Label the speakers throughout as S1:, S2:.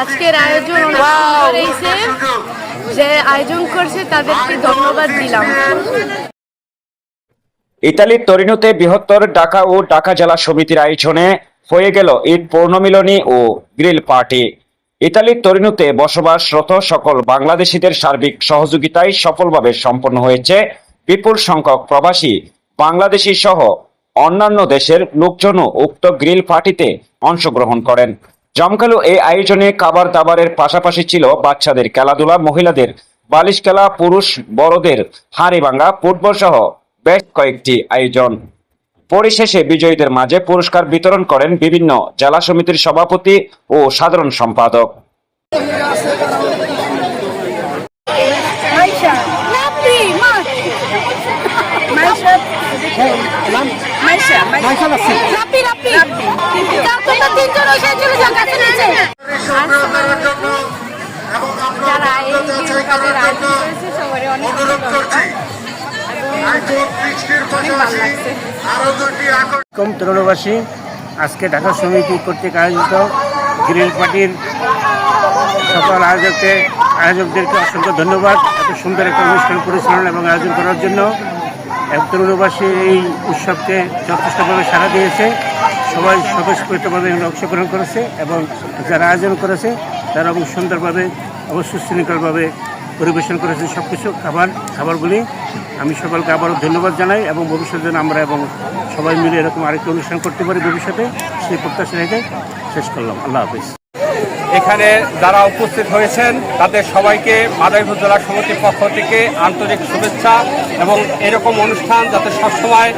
S1: আজকের আয়োজন যে আয়োজন করছে তাদেরকে ধন্যবাদ দিলাম।
S2: ইতালির তরিনোতে বৃহত্তর ঢাকা ও ঢাকা জেলা সমিতির আয়োজনে হয়ে গেল ঈদ পৌর্ণমিলনী ও গ্রিল পার্টি। ইতালির তরিনোতে বসবাসরত সকল বাংলাদেশিদের সার্বিক সহযোগিতায় সফলভাবে সম্পন্ন হয়েছে বিপুল সংখ্যক প্রবাসী, বাংলাদেশি সহ অন্যান্য দেশের লোকজনও উক্ত গ্রিল পার্টিতে অংশগ্রহণ করেন। জমকালো এই আয়োজনে খাবার দাবারের পাশাপাশি ছিল বাচ্চাদের খেলাধুলা, মহিলাদের বালিশ খেলা, পুরুষ বড়দের হাঁড়ি ভাঙ্গা, ফুটবল সহ বেশ কয়েকটি আয়োজন। পরিশেষে বিজয়ীদের মাঝে পুরস্কার বিতরণ করেন বিভিন্ন জেলা সমিতির সভাপতি ও সাধারণ সম্পাদক।
S1: মাইশা লাপি লাপি কাকুটা তিনজন ওই সাইড চলে যাও কাছে নিচে যারা এই করেছে সবারই অনেক ভালো লাগছে।
S3: কম তরুণবাসী। আজকে ঢাকা সমিতি কর্তৃক আয়োজিত গ্রিল পার্টির সকল আয়োজককে আয়োজকদেরকে অসংখ্য ধন্যবাদ। এত সুন্দর একটা অনুষ্ঠান পরিচালনা এবং আয়োজন করার জন্য। তরুণবাসী এই উৎসবকে যথেষ্টভাবে সাড়া দিয়েছে। সবাই স্বতঃস্ফূর্তভাবে অংশগ্রহণ করেছে এবং যারা আয়োজন করেছে, তারা এবং সুন্দরভাবে এবং শৃঙ্খলভাবে পরিবেশন করেছে সব কিছু খাবার, খাবারগুলি আমি সকলকে আবারও ধন্যবাদ জানাই এবং ভবিষ্যতে আমরা এবং সবাই মিলে এরকম আরেকটি অনুষ্ঠান করতে পারি ভবিষ্যতে, সেই প্রত্যাশা রেখে শেষ করলাম। আল্লাহ হাফিজ।
S4: এখানে যারা উপস্থিত হয়েছেন, তাদের সবাইকে মাদারীপুর জেলা সমিতির পক্ষ থেকে আন্তরিক শুভেচ্ছা এবং এরকম অনুষ্ঠান যাতে সবসময়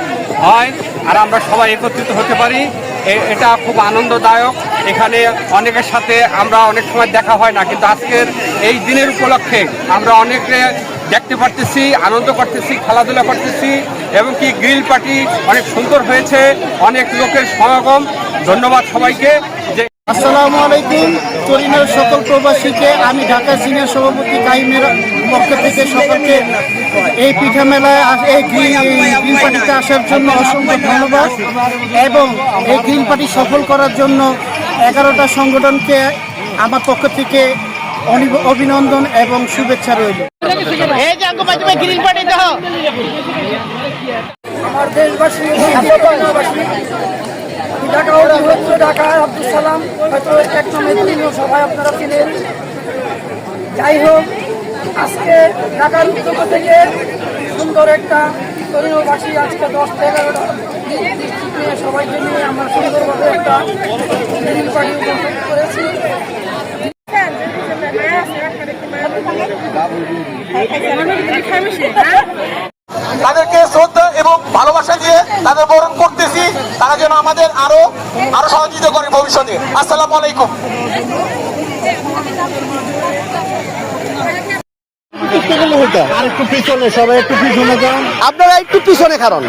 S4: হয় আর আমরা সবাই একত্রিত হতে পারি এটা খুব আনন্দদায়ক। এখানে অনেকের সাথে আমরা অনেক সময় দেখা হয় না, কিন্তু আজকের এই দিনের উপলক্ষে আমরা অনেকে দেখতে পারতেছি, আনন্দ করতেছি, খেলাধুলা করতেছি এবং কি গ্রিল পার্টি অনেক সুন্দর হয়েছে, অনেক লোকের সমাগম। ধন্যবাদ সবাইকে। যে
S5: আসসালামু আলাইকুম। তরিনের সকল প্রবাসীকে আমি ঢাকা সিনিয়র সভাপতি কাইমের পক্ষ থেকে সকলকে এই পিঠা মেলায় এই গ্রিন গ্রিন পার্টিতে আসার জন্য অসংখ্য ধন্যবাদ এবং এই গ্রিন পার্টি সফল করার জন্য এগারোটা সংগঠনকে আমার পক্ষ থেকে অভিনন্দন এবং শুভেচ্ছা রইল।
S6: আমার দেশবাসী ঢাকা হচ্ছে ঢাকা আব্দুল সালাম, হয়তো এক নামে তিনিও সবাই আপনারা ছিলেন যাই হোক, আজকে ঢাকার উদ্যোগ থেকে সুন্দর একটা তরুণবাসী আজকে দশটা এগারোটা নিয়ে সবাইকে নিয়ে আমরা সুন্দরভাবে একটা গ্রিন পার্টি উপস্থিত করেছি।
S7: তাদেরকে শ্রদ্ধা এবং ভালোবাসা দিয়ে তাদের বরণ আমাদের আরও আরও সহযোগিতা করে ভবিষ্যতে। আসসালামু আলাইকুম।
S5: আর একটু পিছনে সবাই একটু পিছনে যান।
S7: আপনারা একটু পিছনে কারণ